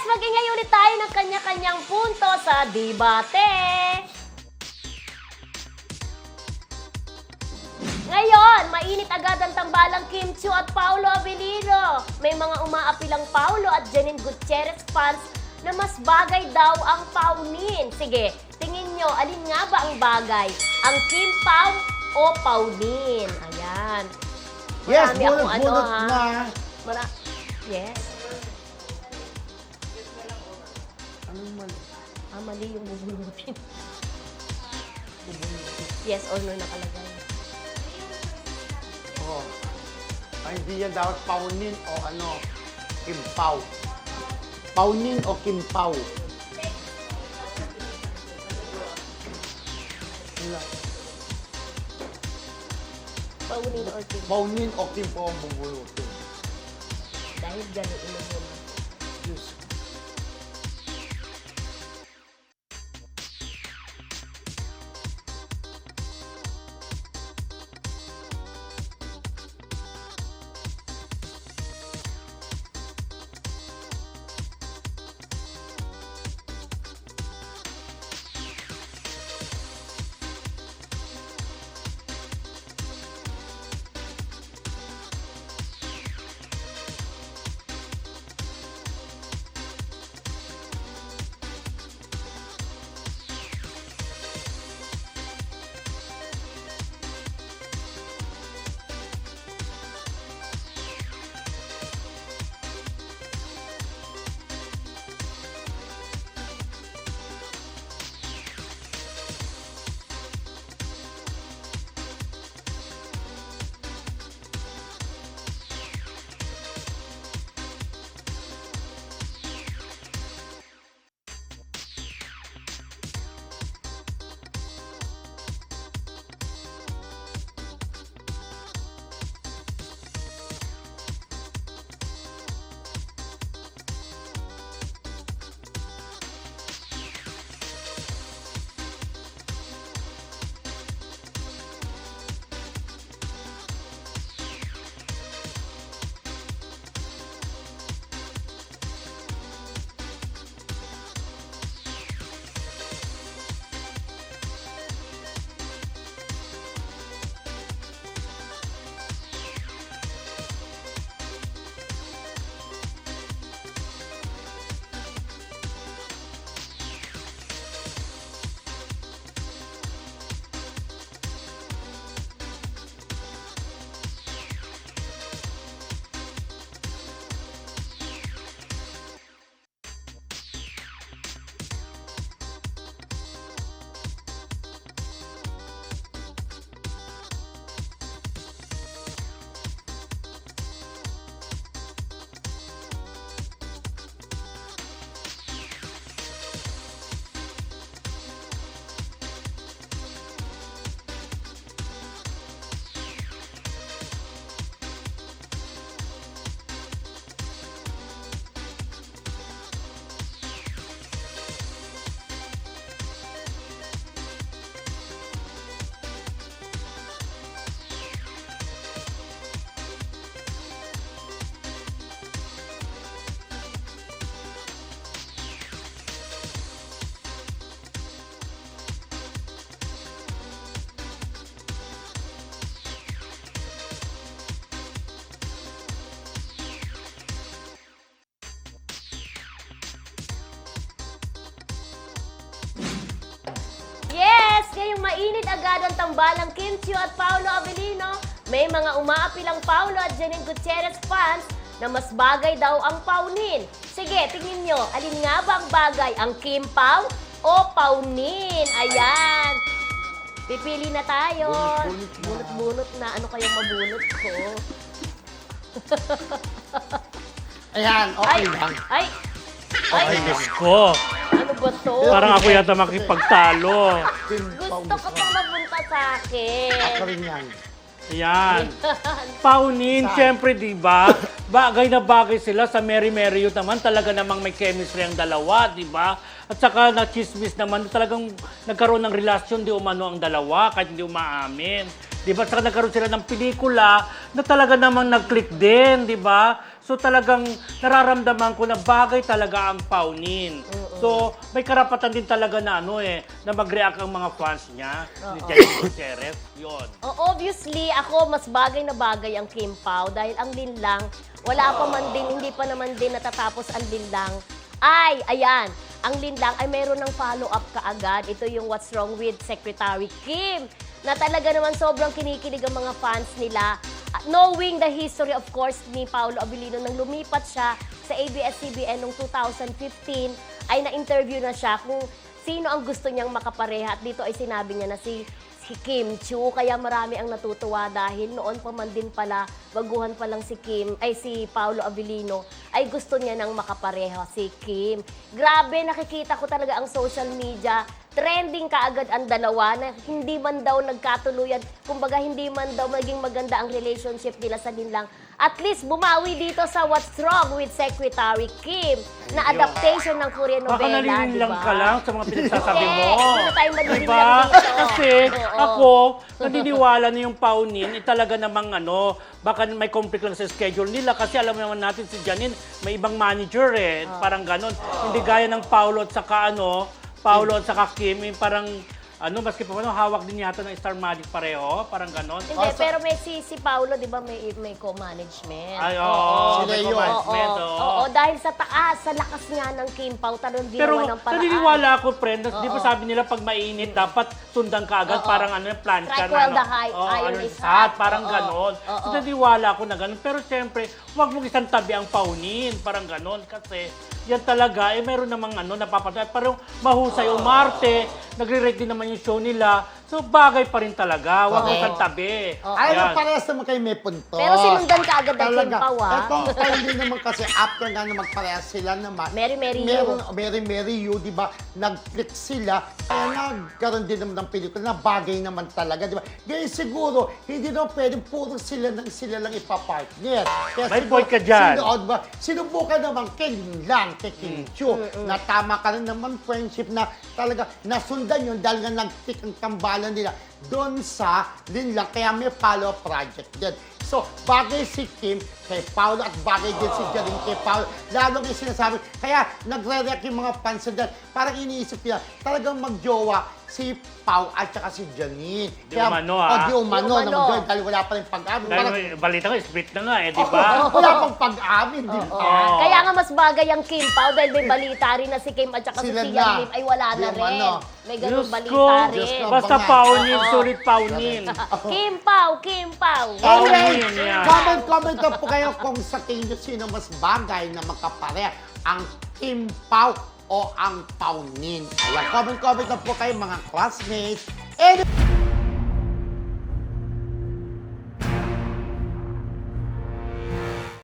Yes, magingay ulit tayo ng kanya-kanyang punto sa debate. Ngayon, mainit agad ang tambalang Kim Chiu at Paolo Abilino. May mga umaapilang Paolo at Janine Gutierrez fans na mas bagay daw ang Paunin. Sige, tingin nyo, alin nga ba ang bagay? Ang Kim Pao o Paunin? Ayan. Yes, Marami ano, bunot-bunot ha? na. Mara yes. Mali yung bubunutin. yes or no nakalagay. Oh. Ay, hindi yan dapat paunin o ano, kimpaw. Paunin o kimpaw. Wala. Paunin or Kim? Paunin o kimpaw ang bubunutin. Dahil ganun mo. Diyos. Ngayong mainit agad ang tambalang Kim Chiu at Paolo Avellino, may mga umaapilang Paolo at Janine Gutierrez fans na mas bagay daw ang Paunin. Sige, tingin nyo, alin nga ba ang bagay? Ang Kim Pao o Paunin? Ayan! Pipili na tayo. Bunot-bunot na. Ano kayang mabunot ko? Ayan, okay ay, lang. ay, ay, lang. Diyos ko. Ano ba to? Parang ako yata makipagtalo. Gusto ko pang mapunta sa akin. Ako rin yan. Yan. Paunin, syempre, di ba? Bagay na bagay sila sa Mary Mary Youth naman. Talaga namang may chemistry ang dalawa, di ba? At saka na-chismis naman, talagang nagkaroon ng relasyon, di umano ang dalawa, kahit hindi umaamin. Di ba? At saka nagkaroon sila ng pelikula na talaga namang nag-click din, di ba? So talagang nararamdaman ko na bagay talaga ang Paunin. So may karapatan din talaga na ano eh, na mag-react ang mga fans niya ni Jenny Gutierrez. Yun. Oh, obviously, ako mas bagay na bagay ang Kim Pao dahil ang linlang, wala pa man din, hindi pa naman din natatapos ang linlang. Ay, ayan, ang linlang ay meron ng follow-up kaagad. Ito yung What's Wrong with Secretary Kim na talaga naman sobrang kinikilig ang mga fans nila. Knowing the history, of course, ni Paolo Abilino nang lumipat siya sa ABS-CBN noong 2015, ay na-interview na siya kung sino ang gusto niyang makapareha. At dito ay sinabi niya na si si Kim Chu. Kaya marami ang natutuwa dahil noon pa man din pala, baguhan pa lang si Kim, ay si Paolo Avellino, ay gusto niya nang makapareha si Kim. Grabe, nakikita ko talaga ang social media. Trending kaagad ang dalawa na hindi man daw nagkatuluyan. Kumbaga, hindi man daw maging maganda ang relationship nila sa linlang. At least bumawi dito sa What's Wrong with Secretary Kim na adaptation ng Korean Baka novela, nalilin di lang ba? ka lang sa mga pinagsasabi mo. Hindi, hindi na tayo Diba? lang dito. Kasi Oo. ako, naniniwala na yung paunin, eh, talaga namang ano, baka may conflict lang sa schedule nila kasi alam naman natin si Janine, may ibang manager eh, Ah. parang ganon. Hindi gaya ng Paulo at saka ano, Paulo at saka Kim, yung parang ano, maski pa ano, hawak din yata ng Star Magic pareho, parang ganon. Hindi, Oh, sa- pero may si, si Paolo, di ba, may, may co-management. Ay, oo, Sila may yun. commandment, Oo, oo. dahil sa taas, sa lakas nga ng Kim Pao, talagang Pero ginawa ng paraan. naniniwala ako, friend, di ba sabi nila pag mainit, dapat sundan ka agad, Oo. parang ano, plancha Strike na. while ano. the high- Oo, iron ano, is hot, hot. parang Oo. ganon. Oo. So, naniniwala ako na ganon. Pero siyempre, huwag mong isang tabi ang paunin, parang ganon. Kasi yan talaga, eh meron namang ano, napapatay. Parang mahusay umarte, nagre-rate din naman yung show nila. So, bagay pa rin talaga. Huwag mong Correct. isang tabi. Oo. Ay, parehas naman kayo may punto. Pero sinundan ka agad ng Talaga. Kim Pao, ah. Ito, kaya hindi naman kasi after nga na magparehas sila naman. Mary, Mary, meron, You. Mary, Mary, you, di ba? Nag-click sila. Kaya nagkaroon din naman ng pelikula na bagay naman talaga, di ba? Kaya siguro, hindi naman pwedeng puro sila, lang- sila lang ipapartner. Kaya May siguro, point ka dyan. Sino, di ba? Sinubukan naman kay Lin lang, kay Kim Chu, na tama ka rin naman friendship na talaga nasundan yun dahil nga nag-click ang tambalan nila doon sa Lin lang. Kaya may follow-up project din. So, bagay si Kim kay Paolo at bagay din si Janine kay Paolo. Lalo yung sinasabi, kaya nagre-react yung mga fans dyan. Parang iniisip nila, talagang magjowa si Pao at saka si Janine. Di umano, ah. O, di umano, Di umano. na magjowa dahil wala pa rin pag-amin. Dahil Parang, balita ko, split na nga eh, di ba? Oh, wala pang pag-amin, di ba? Oo. Kaya nga mas bagay ang Kim Pao dahil may balita rin na si Kim at saka Sila si na. Tia Lim ay wala na rin. umano. May ganun Diyos balita ko, Diyos rin. ko. basta Abangan. paunin, Oo. sulit paunin. Kim Pao, Kim Pao. Anyway, comment, comment lang po kayo kung sa tingin nyo sino mas bagay na magkapare, ang Kim o ang Paunin. Ayan, comment, comment lang po kayo mga classmates. And